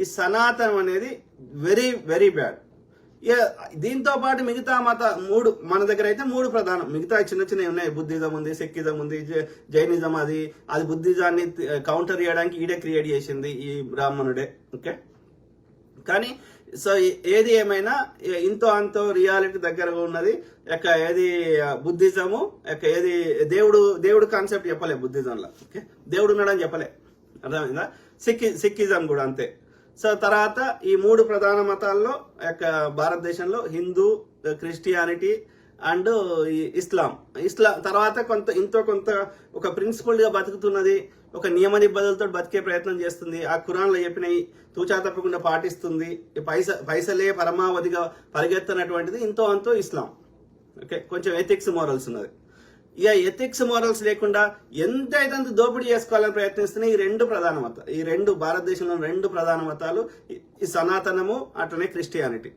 ఈ సనాతనం అనేది వెరీ వెరీ బ్యాడ్ దీంతో పాటు మిగతా మత మూడు మన దగ్గర అయితే మూడు ప్రధానం. మిగతా చిన్న చిన్నవి ఉన్నాయి. బుద్ధిజం ఉంది సిక్కిజం ఉంది జైనిజం అది. అది బుద్ధిజాన్ని కౌంటర్ చేయడానికి ఈడే క్రియేట్ చేసింది ఈ బ్రాహ్మణుడే. ఓకే కానీ సో ఏది ఏమైనా ఇంతో అంతో రియాలిటీ దగ్గరగా ఉన్నది యొక్క ఏది బుద్ధిజము యొక్క ఏది దేవుడు దేవుడు కాన్సెప్ట్ చెప్పలే బుద్ధిజంలో. ఓకే దేవుడు ఉన్నాడని చెప్పలే. అర్థమైందా? సిక్కి సిక్కిజం కూడా అంతే. సో తర్వాత ఈ మూడు ప్రధాన మతాల్లో యొక్క భారతదేశంలో Hindu Christianity and Islam. Islam తర్వాత కొంత ఇంతో కొంత ఒక ప్రిన్సిపల్గా బతుకుతున్నది ఒక నియమ నిబంధనలతో బతికే ప్రయత్నం చేస్తుంది. ఆ కురాన్లో చెప్పినవి తూచా తప్పకుండా పాటిస్తుంది. పైస పైసలే పరమావధిగా పరిగెత్తనటువంటిది ఇంతో అంతో ఇస్లాం. ఓకే కొంచెం ఎథిక్స్ మోరల్స్ ఉన్నది. ఇక ఎథిక్స్ మోరల్స్ లేకుండా ఎంత అయితే అంత దోపిడీ చేసుకోవాలని ప్రయత్నిస్తున్న ఈ రెండు ప్రధాన మతాలు ఈ రెండు భారతదేశంలో రెండు ప్రధాన మతాలు ఈ- సనాతనము అట్లనే క్రిస్టియానిటీ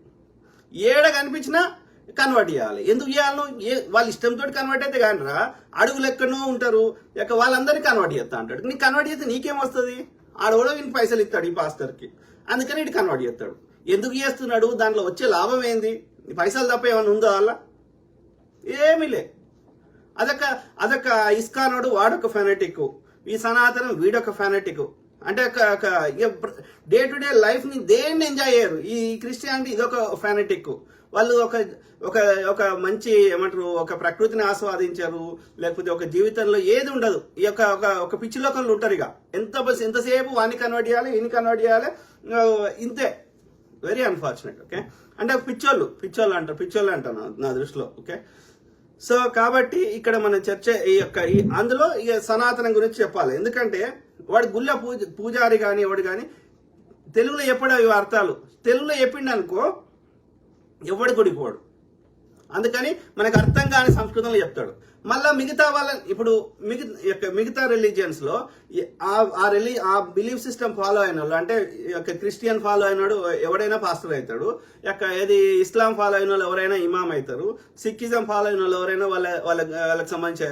ఏడ కనిపించినా కన్వర్ట్ చేయాలి. ఎందుకు చేయాలను ఏ వాళ్ళ ఇష్టంతో కన్వర్ట్ అయితే కానరా అడుగులు ఎక్కడో ఉంటారు. ఇక వాళ్ళందరినీ కన్వర్ట్ చేస్తా అంటాడు. నీకు కన్వర్ట్ చేస్తే నీకేం వస్తుంది? ఆడవడో వీని పైసలు ఇస్తాడు ఈ పాస్టర్కి. అందుకని ఇటు కన్వర్ట్ చేస్తాడు. ఎందుకు చేస్తున్నాడు? దాంట్లో వచ్చే లాభం ఏంది? పైసలు తప్ప ఏమైనా ఉందో వాళ్ళ? ఏమీ లే. అదొక అదొక ఇస్కానోడు వాడొక ఫెనటిక్ ఈ సనాతనం వీడొక ఫెనటిక్ అంటే ఒక ఒక డే టు డే లైఫ్ని దేన్ని ఎంజాయ్ చేయరు. ఈ క్రిస్టియానిటీ ఇదొక ఫెనటిక్ వాళ్ళు ఒక ఒక ఒక మంచి ఏమంటారు ఒక ప్రకృతిని ఆస్వాదించరు లేకపోతే ఒక జీవితంలో ఏది ఉండదు. ఈ యొక్క ఒక ఒక పిచ్చి లోకంలో ఉంటారు ఇక ఎంత బస్ ఎంతసేపు వాడిని కన్వర్ట్ చేయాలి ఈయన కన్వర్ట్ చేయాలి? ఇంతే. వెరీ అన్ఫార్చునేట్ ఓకే అంటే పిచ్చోళ్ళు పిచ్చోళ్ళు అంటారు పిచ్చోళ్ళు అంటారు నా దృష్టిలో ఓకే సో కాబట్టి ఇక్కడ మన చర్చ ఈ యొక్క ఈ అందులో ఇక సనాతనం గురించి చెప్పాలి. ఎందుకంటే వాడు గుళ్ళ పూజ పూజారి కానీ వాడు కానీ తెలుగులో చెప్పడం ఇవి అర్థాలు. తెలుగులో చెప్పిండు అనుకో ఎవడి గుడికి అందుకని మనకు అర్థం కాని సంస్కృతంలో చెప్తాడు. మళ్ళా మిగతా వాళ్ళ ఇప్పుడు మిగతా యొక్క మిగతా రిలీజియన్స్లో ఆ- ఆ రిలీ ఆ బిలీఫ్ సిస్టమ్ ఫాలో అయిన వాళ్ళు అంటే ఈ యొక్క క్రిస్టియన్ ఫాలో అయినాడు ఎవడైనా పాస్టర్ అవుతాడు యొక్క ఏది ఇస్లాం ఫాలో అయిన వాళ్ళు ఎవరైనా ఇమామ్ అవుతారు సిక్కిజం ఫాలో అయిన వాళ్ళు ఎవరైనా వాళ్ళ వాళ్ళ వాళ్ళకి సంబంధించి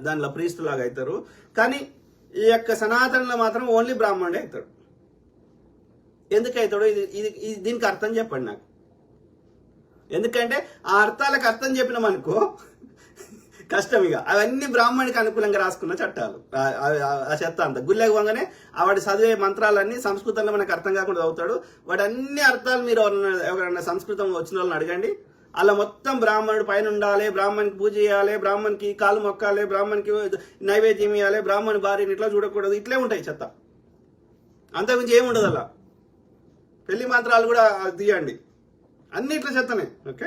దానిలో ప్రీస్ట్ లాగా అవుతారు. కానీ ఈ యొక్క సనాతనంలో మాత్రం ఓన్లీ బ్రాహ్మణుడే అవుతాడు. ఎందుకు అవుతాడు ఇది ఇది- దీనికి అర్థం చెప్పండి నాకు. ఎందుకంటే ఆ అర్థాలకు అర్థం చెప్పినామనుకో కష్టం ఇక. అవన్నీ బ్రాహ్మణికి అనుకూలంగా రాసుకున్న చట్టాలు. ఆ- చెత్త అంత గుళ్ళకి పోగానే ఆ వాడి చదివే మంత్రాలన్నీ సంస్కృతంలో మనకు అర్థం కాకుండా చదువుతాడు. వాటి అన్ని అర్థాలు మీరు ఎవరన్నా ఎవరైనా సంస్కృతం వచ్చిన వాళ్ళని అడగండి. అలా మొత్తం బ్రాహ్మణుడు పైన ఉండాలి బ్రాహ్మణ్కి పూజ చేయాలి బ్రాహ్మణ్కి కాలు మొక్కాలి బ్రాహ్మణ్కి నైవేద్యం ఇవ్వాలి బ్రాహ్మణ్ భార్యని ఇట్లా చూడకూడదు ఇట్లే ఉంటాయి చెత్త. అంతకుమించి ఏముండదు అలా. పెళ్ళి మంత్రాలు కూడా తీయండి. అన్ని ఇట్లా చెత్తనే ఓకే?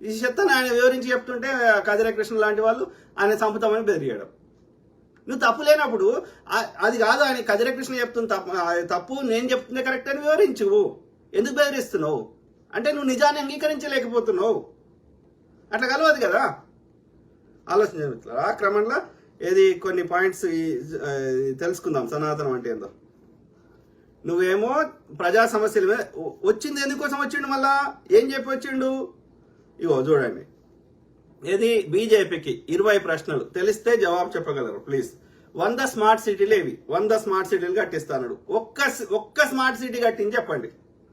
ఈ చెత్తని ఆయన వివరించి చెప్తుంటే కదిరే కృష్ణ లాంటి వాళ్ళు ఆయన చంపుతామని బెదిరియడం నువ్వు తప్పు లేనప్పుడు అది కాదు ఆయన కదిరే కృష్ణ చెప్తుంది తప్పు తప్పు నేను చెప్తుంది కరెక్ట్ అని వివరించు. ఎందుకు బెదిరిస్తున్నావు? అంటే నువ్వు నిజాన్ని అంగీకరించలేకపోతున్నావు. అట్లా కలవదు కదా? ఆలోచన ఆ క్రమంలో ఏది కొన్ని పాయింట్స్ తెలుసుకుందాం సనాతనం అంటే ఏందో. నువ్వేమో ప్రజా సమస్యల మీద వచ్చింది ఎందుకోసం వచ్చిండు మళ్ళా? ఏం చెప్పి వచ్చిండు? ఇగో చూడండి. ఇది బీజేపీకి ఇరవై ప్రశ్నలు. తెలిస్తే జవాబు చెప్పగలరు ప్లీజ్. వంద స్మార్ట్ సిటీలు ఏవి? వంద స్మార్ట్ సిటీలు కట్టిస్తాడు ఒక్క ఒక్క స్మార్ట్ సిటీ కట్టించి చెప్పండి.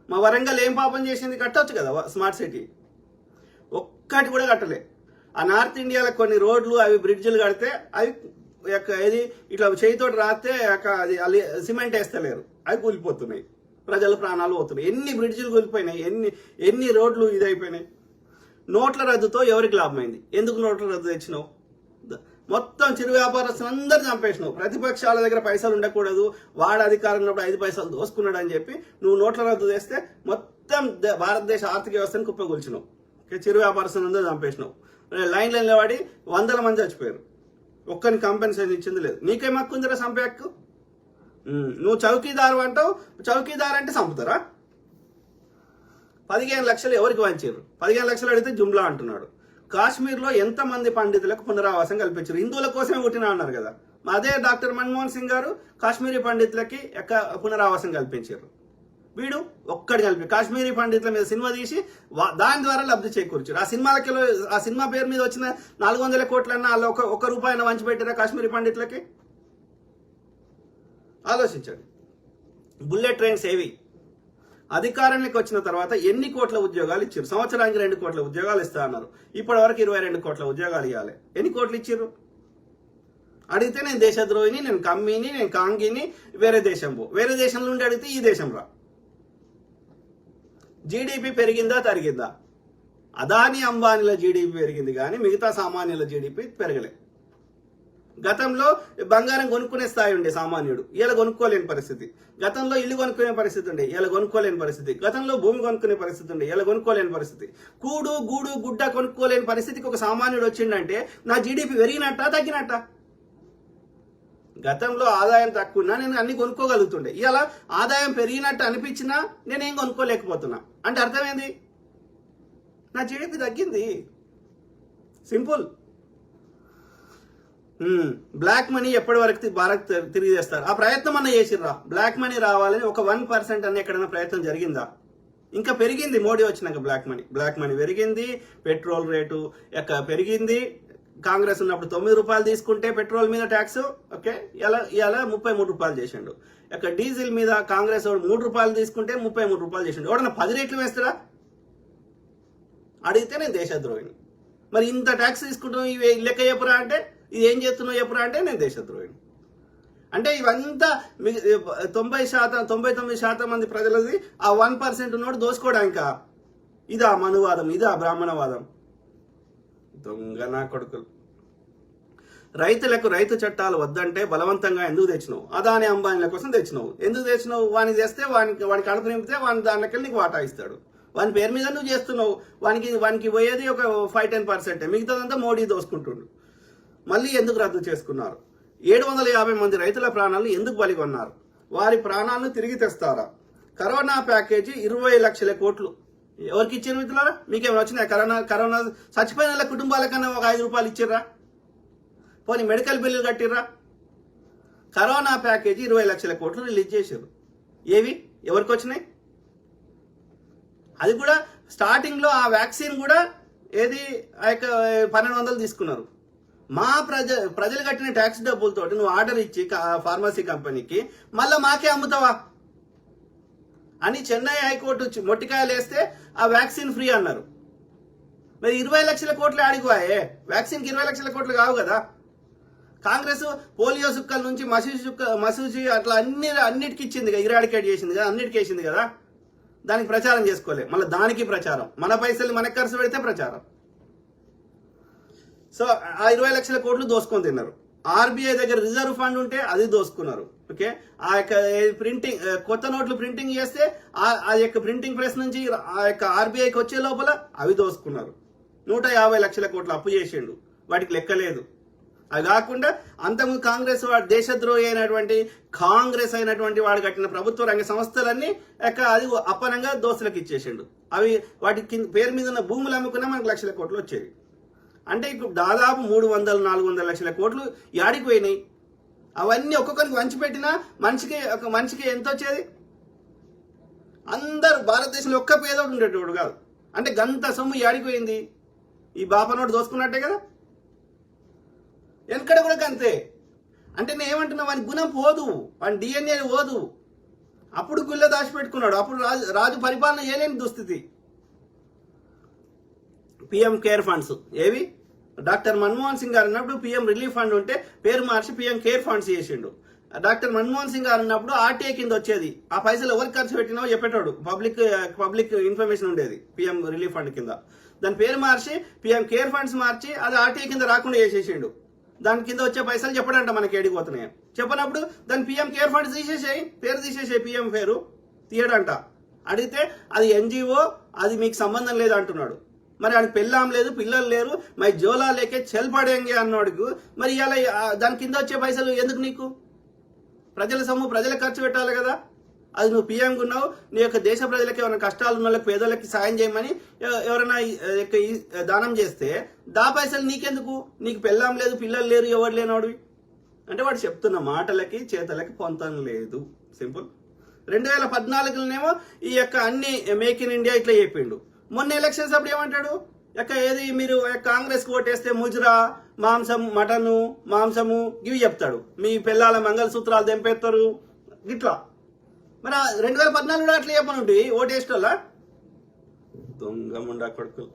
మా వరంగల్ ఏం పాపం చేసింది? కట్టొచ్చు కదా స్మార్ట్ సిటీ. ఒక్కటి కూడా కట్టలే. ఆ నార్త్ ఇండియాలో కొన్ని రోడ్లు అవి బ్రిడ్జిలు కడితే అవి యొక్క ఏది? ఇట్లా చేయితోటి రాస్తే అది సిమెంట్ వేస్తలేరు. అవి కూలిపోతున్నాయి. ప్రజల ప్రాణాలు పోతున్నాయి. ఎన్ని బ్రిడ్జిలు కూలిపోయినాయి? ఎన్ని ఎన్ని రోడ్లు ఇదైపోయినాయి? నోట్ల రద్దుతో ఎవరికి లాభమైంది? ఎందుకు నోట్ల రద్దు తెచ్చినావు? మొత్తం చిరు వ్యాపారస్తులు అందరు చంపేసినావు. ప్రతిపక్షాల దగ్గర పైసలు ఉండకూడదు. వాడు అధికారంలో ఐదు పైసలు దోసుకున్నాడు అని చెప్పి నువ్వు నోట్ల రద్దు తెస్తే మొత్తం భారతదేశ ఆర్థిక వ్యవస్థను కుప్పగొల్చినావు చిరు వ్యాపారస్తులు అందరూ చంపేసినావు. లైన్లో వాడి వందల మంది చచ్చిపోయారు. ఒక్కని కంపెన్సేషన్ ఇచ్చింది లేదు. నీకేం హక్కు ఉందిరా సంపే హక్కు? నువ్వు చౌకీదారు అంటావు చౌకీదారు అంటే చంపుతారా? పదిహేను లక్షలు ఎవరికి వంచారు పదిహేను లక్షలు అడిగితే జుమ్లా అంటున్నాడు. కాశ్మీర్లో ఎంతమంది పండితులకు పునరావాసం కల్పించారు? హిందువుల కోసమే పుట్టినా అన్నారు కదా. అదే డాక్టర్ మన్మోహన్ సింగ్ గారు కాశ్మీరీ పండితులకి ఎక్క పునరావాసం కల్పించారు. వీడు ఒక్కడి కలిపి కాశ్మీరీ పండితుల మీద సినిమా తీసి దాని ద్వారా లబ్ధి చేకూర్చారు. ఆ సినిమాలకి ఆ సినిమా పేరు మీద వచ్చిన నాలుగు వందల కోట్లన్నా వాళ్ళు ఒక ఒక రూపాయన వంచి పెట్టారా కాశ్మీరీ పండితులకి? ఆలోచించండి. బుల్లెట్ ట్రైన్స్ ఏవి? అధికారానికి వచ్చిన తర్వాత ఎన్ని కోట్ల ఉద్యోగాలు ఇచ్చారు సంవత్సరానికి రెండు కోట్ల ఉద్యోగాలు ఇస్తా అన్నారు. ఇప్పటి వరకు ఇరవై రెండు కోట్ల ఉద్యోగాలు ఇవ్వాలి ఎన్ని కోట్లు ఇచ్చారు అడిగితే నేను దేశద్రోహిని నేను కమ్మిని నేను కాంగిని వేరే దేశం పో. వేరే దేశం నుండి అడిగితే ఈ దేశం రా. జీడిపి పెరిగిందా తరిగిందా? అదాని అంబానీల జీడిపి పెరిగింది కానీ మిగతా సామాన్యుల జీడిపి పెరగలేదు గతంలో బంగారం కొనుక్కునే స్థాయి ఉండే సామాన్యుడు. ఇలా కొనుక్కోలేని పరిస్థితి. గతంలో ఇల్లు కొనుక్కునే పరిస్థితి ఉండే. ఇలా కొనుక్కోలేని పరిస్థితి. గతంలో భూమి కొనుక్కునే పరిస్థితి ఉండే. ఇలా కొనుక్కోలేని పరిస్థితి. కూడు గూడు గుడ్డ కొనుక్కోలేని పరిస్థితికి ఒక సామాన్యుడు వచ్చిండంటే నా జీడిపి పెరిగినట్టా తగ్గినట్టా? గతంలో ఆదాయం తక్కువ ఉన్నా నేను అన్ని కొనుక్కోగలుగుతుండే. ఇలా ఆదాయం పెరిగినట్టు అనిపించినా నేనేం కొనుక్కోలేకపోతున్నా. అంటే అర్థమైంది? నా జీడిపి తగ్గింది. సింపుల్. బ్లాక్ మనీ ఎప్పటి వరకు భారత్ తిరిగి చేస్తారు ఆ ప్రయత్నం అన్న చేసిర్రా? బ్లాక్ మనీ రావాలని ఒక వన్ పర్సెంట్ అన్న ఎక్కడైనా ప్రయత్నం జరిగిందా? ఇంకా పెరిగింది మోడీ వచ్చినాక బ్లాక్ మనీ బ్లాక్ మనీ పెరిగింది పెట్రోల్ రేటు ఎక్క పెరిగింది. కాంగ్రెస్ ఉన్నప్పుడు తొమ్మిది రూపాయలు తీసుకుంటే పెట్రోల్ మీద ట్యాక్స్ ఓకే? ఇలా ఇలా ముప్పై మూడు రూపాయలు చేసిండు. ఇక డీజిల్ మీద కాంగ్రెస్ మూడు రూపాయలు తీసుకుంటే ముప్పై మూడు రూపాయలు చేసిండు. ఎవడన్నా పది రేట్లు వేస్తారా? అడిగితే నేను దేశద్రోహిని. మరి ఇంత ట్యాక్స్ తీసుకుంటాం ఇవి లెక్క చెప్పరా అంటే? ఇది ఏం చేస్తున్నావు చెప్పురా అంటే నేను దేశద్రోహిని. అంటే ఇవంతా మీ- తొంభై శాతం తొంభై తొమ్మిది శాతం మంది ప్రజలది ఆ వన్ పర్సెంట్ ఉన్నోడు దోసుకోవడానిక ఇదా మనువాదం ఇదా బ్రాహ్మణవాదం. దొంగ నా కొడుకులు. రైతులకు రైతు చట్టాలు వద్దంటే బలవంతంగా ఎందుకు తెచ్చినావు? అదాని అంబానీల కోసం తెచ్చినావు. ఎందుకు తెచ్చినావు? వాని చేస్తే వానికి వాడికి కడుపు నింపితే వాని దానికి నీకు వాటా ఇస్తాడు. వాని పేరు మీద నువ్వు చేస్తున్నావు. వానికి వానికి పోయేది ఒక ఫైవ్ టెన్ పర్సెంటే. మిగతాదంతా మోడీ దోసుకుంటుండు. మళ్ళీ ఎందుకు రద్దు చేసుకున్నారు? ఏడు వందల యాభై మంది రైతుల ప్రాణాలను ఎందుకు బలిగొన్నారు? వారి ప్రాణాలను తిరిగి తెస్తారా? కరోనా ప్యాకేజీ ఇరవై లక్షల కోట్లు. ఎవరికి ఇచ్చారు మిత్రులారా? మీకేమైనా వచ్చినాయి? కరోనా కరోనా చచ్చిపోయిన కుటుంబాలకన్నా ఒక ఐదు రూపాయలు ఇచ్చిర్రా? పోనీ మెడికల్ బిల్లులు కట్టిర్రా? కరోనా ప్యాకేజీ ఇరవై లక్షల కోట్లు రిలీజ్ చేశారు. ఏవి? ఎవరికి వచ్చినాయి అది కూడా స్టార్టింగ్లో ఆ వ్యాక్సిన్ కూడా ఏది? ఆ యొక్క పన్నెండు వందలు తీసుకున్నారు. మా ప్రజ ప్రజలు కట్టిన ట్యాక్స్ డబ్బులతో నువ్వు ఆర్డర్ ఇచ్చి ఫార్మసీ కంపెనీకి మళ్ళీ మాకే అమ్ముతావా? అని చెన్నై హైకోర్టు వచ్చి మొట్టికాయలు వేస్తే ఆ వ్యాక్సిన్ ఫ్రీ అన్నారు. మరి ఇరవై లక్షల కోట్లు ఆడిపోయాయే వ్యాక్సిన్కి ఇరవై లక్షల కోట్లు కావు కదా. కాంగ్రెస్ పోలియో సుక్కల నుంచి మసూసి చుక్క మసూజి అట్లా అన్ని అన్నిటికి ఇచ్చింది కదా ఇరాడికేట్ చేసింది కదా అన్నిటికీ వేసింది కదా. దానికి ప్రచారం చేసుకోలే. మళ్ళీ దానికి ప్రచారం. మన పైసలు మనకు ఖర్చు పెడితే ప్రచారం. సో ఆ ఇరవై లక్షల కోట్లు దోసుకొని తిన్నారు. ఆర్బీఐ దగ్గర రిజర్వ్ ఫండ్ ఉంటే అది దోసుకున్నారు. ఓకే? ఆ యొక్క ప్రింటింగ్ కొత్త నోట్లు ప్రింటింగ్ చేస్తే ఆ ఆ యొక్క ప్రింటింగ్ ప్రెస్ నుంచి ఆ యొక్క ఆర్బీఐకి వచ్చే లోపల అవి దోసుకున్నారు. నూట యాభై లక్షల కోట్లు అప్పు చేసిండు. వాటికి లెక్కలేదు అది కాకుండా అంతకుముందు కాంగ్రెస్ వాడు దేశద్రోహి అయినటువంటి కాంగ్రెస్ అయినటువంటి వాడు కట్టిన ప్రభుత్వ రంగ సంస్థలన్నీ యొక్క అది అప్పనంగా దోస్తులకు ఇచ్చేసిండు. అవి వాటి కింద పేరు మీద ఉన్న భూములు అమ్ముకున్నా మనకు లక్షల కోట్లు వచ్చేవి. అంటే ఇప్పుడు దాదాపు మూడు వందల నాలుగు వందల లక్షల కోట్లు యాడికి పోయినాయి? అవన్నీ ఒక్కొక్కరికి వంచి పెట్టినా మనిషికి ఒక మనిషికి ఎంత వచ్చేది? అందరు భారతదేశంలో ఒక్క పేదోడు ఉండేటోడు కాదు. అంటే గంత సొమ్ము యాడికి పోయింది? ఈ బాపనోడు దోసుకున్నట్టే కదా? వెనకడ కూడా అంతే అంటే నేను ఏమంటున్నా వాని గుణం పోదు వాని డిఎన్ఏ పోదు. అప్పుడు గుళ్ళ దాచిపెట్టుకున్నాడు. అప్పుడు రాజు రాజు పరిపాలన చేయలేని దుస్థితి. పిఎం కేర్ ఫండ్స్ ఏవి? డాక్టర్ మన్మోహన్ సింగ్ గారు ఉన్నప్పుడు పిఎం రిలీఫ్ ఫండ్ ఉంటే పేరు మార్చి పిఎం కేర్ ఫండ్స్ చేసిండు. డాక్టర్ మన్మోహన్ సింగ్ గారు ఉన్నప్పుడు ఆర్టీఐ కింద వచ్చేది. ఆ పైసలు ఎవరికి ఖర్చు పెట్టినావో చెప్పేటోడు. పబ్లిక్ పబ్లిక్ ఇన్ఫర్మేషన్ ఉండేది పిఎం రిలీఫ్ ఫండ్ కింద. దాని పేరు మార్చి పిఎం కేర్ ఫండ్స్ మార్చి అది ఆర్టీఐ కింద రాకుండా చేసేసిండు. దాని కింద వచ్చే పైసలు చెప్పడంట మనకి ఏడిపోతున్నాయి చెప్పనప్పుడు దాని పిఎం కేర్ ఫండ్స్ తీసేసేయి. పేరు తీసేసేయి పిఎం పేరు. తీయడంట. అడిగితే అది ఎన్జిఓ అది మీకు సంబంధం లేదు అంటున్నాడు మరి ఆడికి పెళ్ళాం లేదు పిల్లలు లేరు మరి జోలా లేకే చెల్పడేంగే అన్నాడు మరి ఇలా దాని కింద వచ్చే పైసలు ఎందుకు నీకు? ప్రజల సొమ్ము ప్రజలకు ఖర్చు పెట్టాలి కదా. అది నువ్వు పిఎంగా ఉన్నావు నీ యొక్క దేశ ప్రజలకి ఏమైనా కష్టాలు ఉన్న వాళ్ళకి పేదోళ్ళకి సాయం చేయమని ఎవరైనా ఈ- దానం చేస్తే దా పైసలు నీకెందుకు? నీకు పెళ్ళాం లేదు పిల్లలు లేరు ఎవరు లేనోడివి? అంటే వాడు చెప్తున్న మాటలకి చేతలకి పొంతం లేదు. సింపుల్. రెండు వేల పద్నాలుగులోనేమో ఈ యొక్క అన్ని మేక్ ఇన్ ఇండియా ఇట్లా చెప్పిండు మొన్న ఎలక్షన్స్ అప్పుడు ఏమంటాడు? యొక్క ఏది మీరు కాంగ్రెస్ ఓటేస్తే ముజురా మాంసం మటను మాంసము ఇవి చెప్తాడు. మీ పిల్లల మంగళసూత్రాలు తెంపేస్తారు. ఇట్లా మరి రెండు వేల పద్నాలుగులో అట్లా చెప్పను ఉంటుంది ఓటు వేసుకోవాలా దొంగ ముండా కొడుకులు.